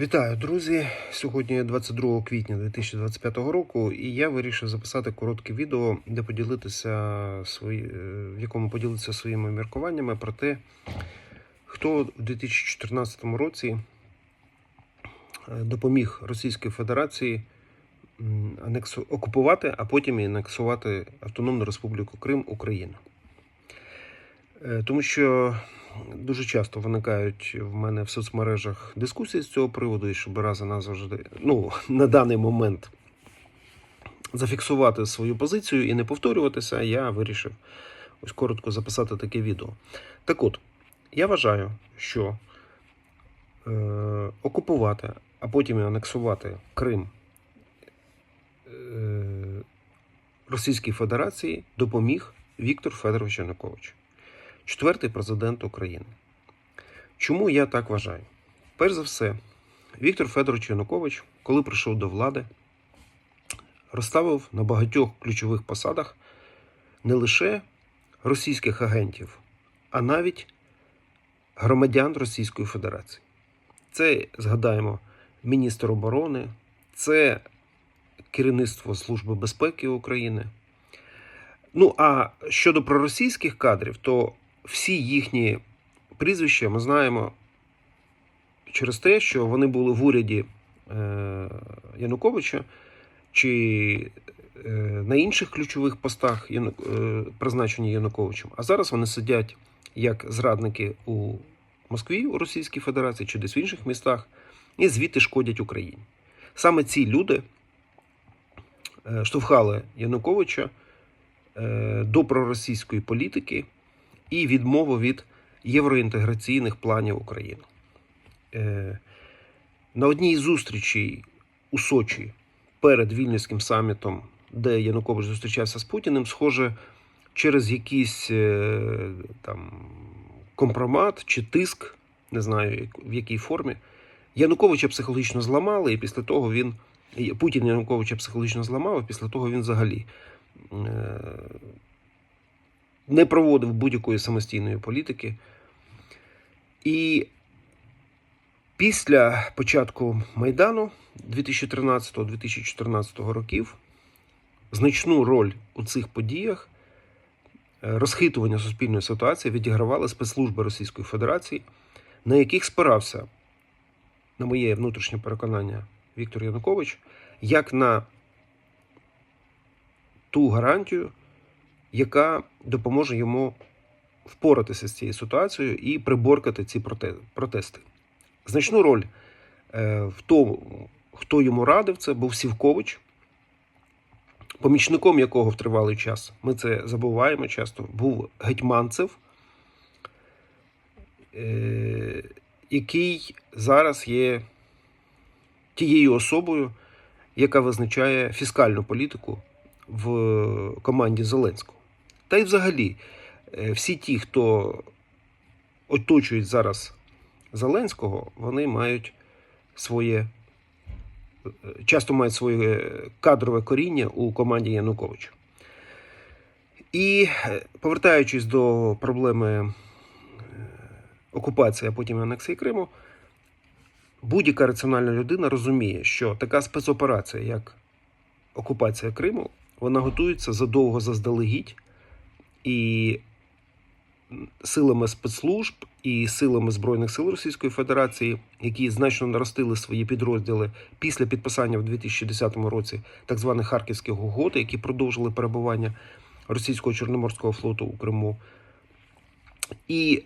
Вітаю, друзі! Сьогодні 22 квітня 2025 року, і я вирішив записати коротке відео, де поділитися свої, е, в якому поділитися своїми міркуваннями про те, хто в 2014 році е, допоміг Російській Федерації окупувати, а потім і анексувати Автономну Республіку Крим Україна. Е, Тому що дуже часто виникають в мене в соцмережах дискусії з цього приводу, і щоб раз і назавжди, ну, на даний момент зафіксувати свою позицію і не повторюватися, я вирішив ось коротко записати таке відео. Так от, я вважаю, що е, окупувати, а потім і анексувати Крим е, Російській Федерації допоміг Віктор Федорович Янукович четвертий президент України. Чому я так вважаю? Перш за все, Віктор Федорович Янукович, коли прийшов до влади, розставив на багатьох ключових посадах не лише російських агентів, а навіть громадян Російської Федерації. Це, згадаємо, міністр оборони, це керівництво Служби безпеки України. Ну, а щодо проросійських кадрів, то всі їхні прізвища ми знаємо через те, що вони були в уряді е, Януковича чи е, на інших ключових постах, е, призначені Януковичем. А зараз вони сидять як зрадники у Москві, у Російській Федерації чи десь в інших містах, і звідти шкодять Україні. Саме ці люди штовхали Януковича до проросійської політики і відмову від євроінтеграційних планів України. Е, На одній із зустрічей у Сочі перед Вільнюським самітом, де Янукович зустрічався з Путіним, схоже, через якийсь е, там компромат чи тиск, не знаю в якій формі, Януковича психологічно зламали, і після того він. Путін Януковича психологічно зламав, і після того він взагалі е, не проводив будь-якої самостійної політики. І після початку Майдану 2013-2014 років значну роль у цих подіях е, розхитування суспільної ситуації відігравали спецслужби Російської Федерації, на яких спирався, на моє внутрішнє переконання, Віктор Янукович, як на ту гарантію, яка допоможе йому впоратися з цією ситуацією і приборкати ці протести. Значну роль е, в тому, хто йому радив, це був Сівкович, помічником якого в тривалий час, ми це забуваємо часто, був Гетьманцев, е, який зараз є тією особою, яка визначає фіскальну політику в команді Зеленського. Та й взагалі, е, всі ті, хто оточують зараз Зеленського, вони мають своє е, часто мають своє кадрове коріння у команді Януковича. І е, повертаючись до проблеми окупації, а потім анексії Криму, будь-яка раціональна людина розуміє, що така спецоперація, як окупація Криму, вона готується задовго заздалегідь, і силами спецслужб і силами Збройних сил Російської Федерації, які значно наростили свої підрозділи після підписання в 2010 році так званих Харківських угод, які продовжили перебування російського Чорноморського флоту у Криму. І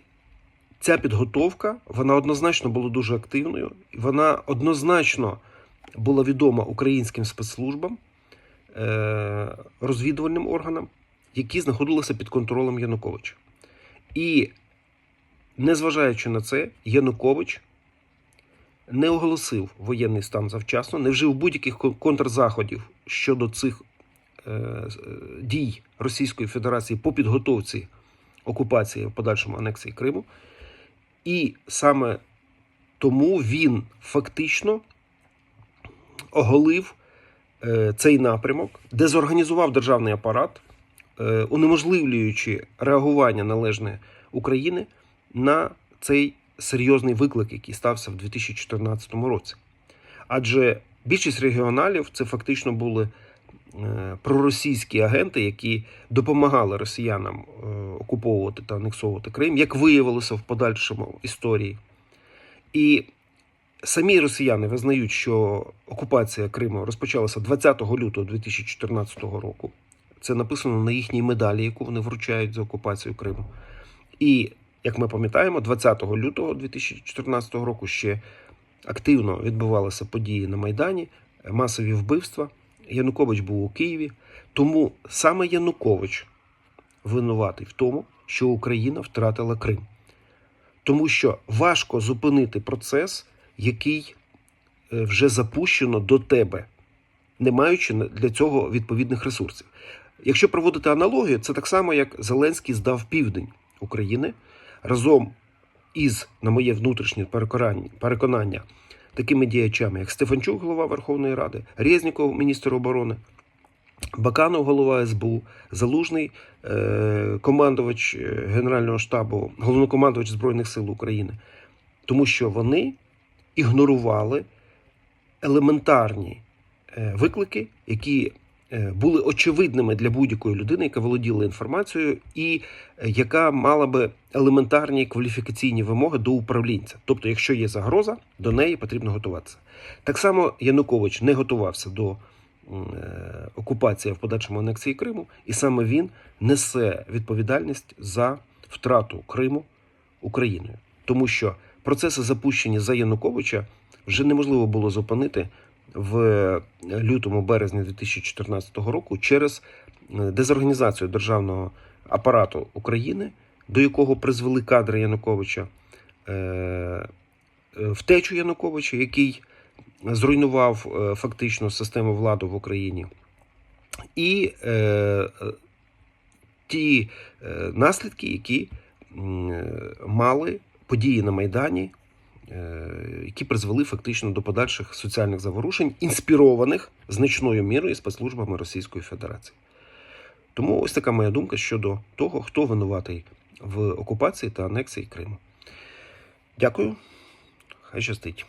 ця підготовка вона однозначно була дуже активною, вона однозначно була відома українським спецслужбам, е, розвідувальним органам, які знаходилися під контролем Януковича. І незважаючи на це, Янукович не оголосив воєнний стан завчасно, не вжив будь-яких контрзаходів щодо цих е, е, дій Російської Федерації по підготовці окупації в подальшому анексії Криму. І саме тому він фактично оголив е, цей напрямок, дезорганізував державний апарат, унеможливлюючи реагування належне України на цей серйозний виклик, який стався в 2014 році. Адже більшість регіоналів це фактично були е, проросійські агенти, які допомагали росіянам е, окуповувати та анексовувати Крим, як виявилося в подальшому історії. І самі росіяни визнають, що окупація Криму розпочалася 20 лютого 2014 року. Це написано на їхній медалі, яку вони вручають за окупацію Криму. І як ми пам'ятаємо, 20 лютого 2014 року ще активно відбувалися події на Майдані, масові вбивства. Янукович був у Києві. Тому саме Янукович винуватий в тому, що Україна втратила Крим. Тому що важко зупинити процес, який е, вже запущено до тебе, не маючи для цього відповідних ресурсів. Якщо проводити аналогію, це так само, як Зеленський здав південь України разом із, на моє внутрішнє переконання, такими діячами, як Стефанчук, голова Верховної Ради, Резніков, міністр оборони, Баканов, голова СБУ, Залужний, е, командувач е, Генерального штабу, головнокомандувач Збройних сил України, тому що вони ігнорували елементарні е, виклики, які були очевидними для будь-якої людини, яка володіла інформацією, і е, яка мала би елементарні кваліфікаційні вимоги до управлінця. Тобто, якщо є загроза, до неї потрібно готуватися. Так само Янукович не готувався до е, окупації в подальшому анексії Криму, і саме він несе відповідальність за втрату Криму Україною, тому що процеси запущені за Януковича вже неможливо було зупинити в лютому березні 2014 року через е, дезорганізацію державного апарату України, до якого призвели кадри Януковича, е, е, втечу Януковича, який зруйнував фактично систему влади в Україні, і ті наслідки, які мали події на Майдані, які призвели фактично до подальших соціальних заворушень, інспірованих значною мірою спецслужбами Російської Федерації. Тому ось така моя думка щодо того, хто винуватий в окупації та анексії Криму. Дякую. Хай щастить.